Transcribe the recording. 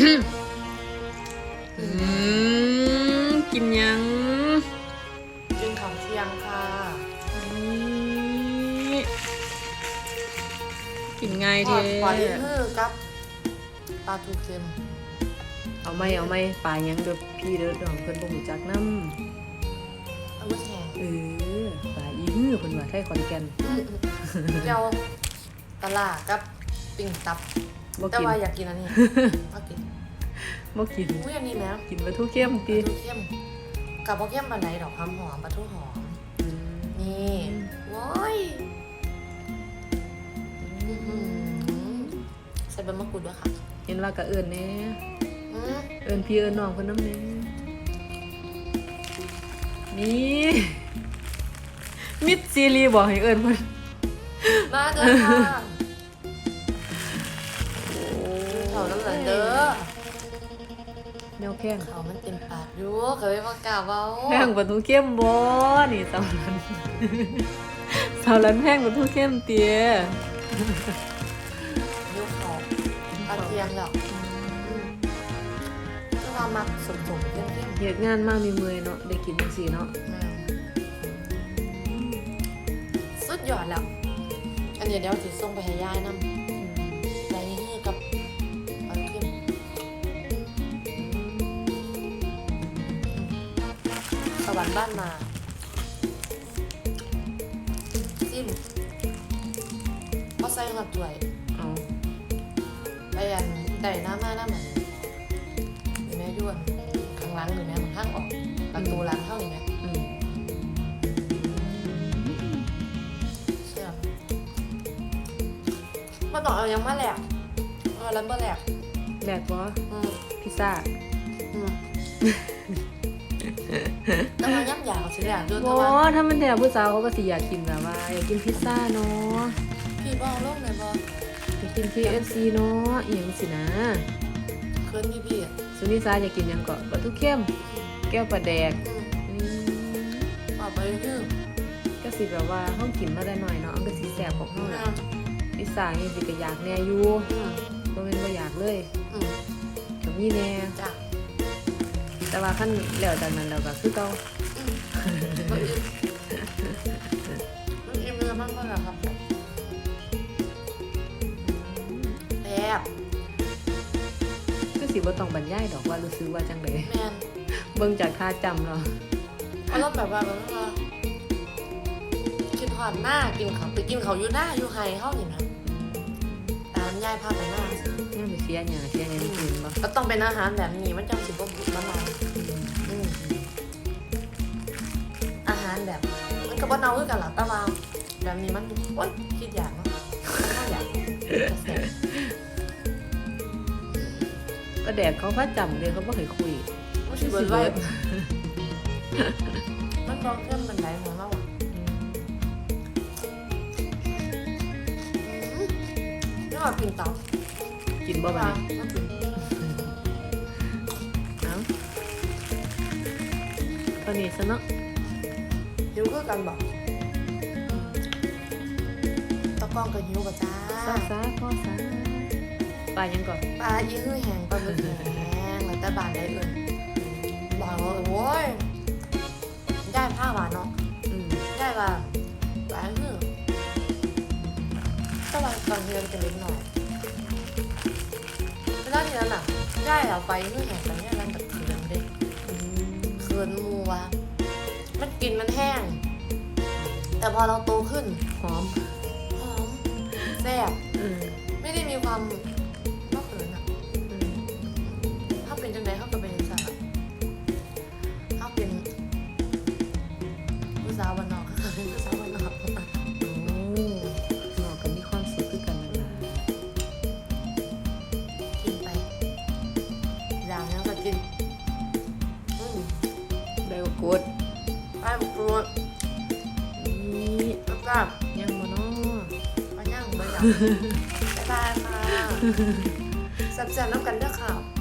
อืมกินยังกินของเที่ยงค่ะนี่กินง่ายทอเท่ดปล่อยมือกับปลาทูเค็มเอาไหม่เอาไหม่ปลายังเด้อพี่เด้อดองเพิ่นบ่รู้จักนำเอาไว้แทนเออปลาอีฮือเพิ่นว่าไทยขอนแก่นเดี๋ยวตลาดกับปิ่งตับ บ่แต่กินว่าอยากกินอันนี้มากินบ่กิน อุ้ยอันนี้นะกินปลาทูเข้มปติลาทูเข้มกับปลาเข้มมันไหนดอกความหอมปลาทูหอมอืมนี่ว้ายอื้อหือใส่ใบมะกรูดด้วยค่ะเห็นว่าก็เอิ้นแหน่อืมเอิ้นพี่เอิ้นน้องเพิ่นนำแหน่นี่มิดซีรีส์บอกให้เอิ้นเพิ่น มาเด้อค่ะ เขาน้ำเหลืองเด้อแนวแข้งเขามันเต็มปากอยู่เคยมากล่าวเว้าแพงปลาทูเข้มบ่นี่สาวรันสาวรันแพงปลาทูเข้มเตี้ยยุคเขาอาเทียมแล้วอืมก็ว่ามักสมๆเข้มเฮ็ดงานมามีเมื่อยเนาะได้กินจังซี่เนาะๆแม่สุดยอดแล้วอันเดี๋ยวเดี๋ยวสิส่งไปให้ยายนำ สวรรค์บ้านมา จิ้มก็ใส่หัดถ้วยเอาไปอันได้น้ำมาน้ำมันมีแม่ย้วนข้างหลังหรือแม่มันข้างออกประตูหลังเข้าอย่างเงี้ยอืมเชื่อมาต้องเอายังมาแหลกเอาแล้วมาแหลกแลกบ่อืมพิซซ่าอืม แต่ว่าย่ำอยากเอาสิแหลกด้วยบ่แต่ว่าถ้ามันแท้ผู้สาวเขาก็สิอยากกินแบบว่าอยากกินพิซซ่าเนาะพี่บเอกลงเลยบออยากกิน KFC เนาะอีหยังสินะเคินพี่พี่อะสุนิสาอยากกินหยังก็ปลาทูเข้มแก้วปลาแดกอืมอืมเอาไปฮื้อก็สิแบบว่าเฮากินมาได้หน่อยเนาะมันก็สิแซ่บของเฮาแหละอืมพิซซ่านี่สิก็อยากแน่อยู่อืมบ่แม่นบ่อยากเลยอืมก็มีแน่จ้ะ แต่ว่าขั้นแล้วจากนั้นแล้วก็คือเก่าอืมมันอิ่มเนื้อมากๆอครับแซ่บก็สิบ่ต้องบรรยายดอกว่ารู้สึกว่าจังไดแมนเบิ่งจากท่าจำเนาะอารมณ์แบบว่าแบบว่าคิดหอดหน้ากินเขาไปกินเขาอยู่หน้าอยู่ไฮเฮานี่นะตามยายพาไปหน้า เสียหยังเสียหยังกินบ่ก็ต้องเป็นอาหารแบบนี้มันจังสิบ่บุญละลายอืมอาหารแบบ มันก็บ่เน่าคือกันล่ะแต่ว่าแบบนี้มันโอ๊ยคิดอยากเนาะมันอยากจะแซ่บก็แดกเขาพาจำเลยเขาบ่เคยคุยมันสิเบิดไว้มันบ่เข้มมันไหนของเราอะอืมนี่ว่ากินเตา กินบ่บัดนี้มันกินเอ้าตอนนี้ซะเนาะหิวคือกันบอกตะกล้องก็หิวกับจ้าซาซาพ่อซาปลายังก่อนปลาอีหื้อแห้งปลาหมึกแห้งแล้วแต่บานได้เอื่นบอกว่าโอ้ยได้ผ้าหวานเนาะอืมได้ว่าปลาหื้อแต่ว่าตอนที่เราจะเล็กหน่อย แล้วทีนั้นอะได้เอาไปหื้อแห้งไปเนี่ยมันแบบเคืองเด้อืมเคืนมูวะมันกินมันแห้ง แต่พอเราโตขึ้นหอมหอมแซ่บอืมไม่ได้มีความ ได้โอกดไปบุกรูดนี่แล้วก็ยังบ่เนาะมาย่างมาย่างบ๊ายบายค่ะแซ่บๆน้ำกันเด้อค่ะ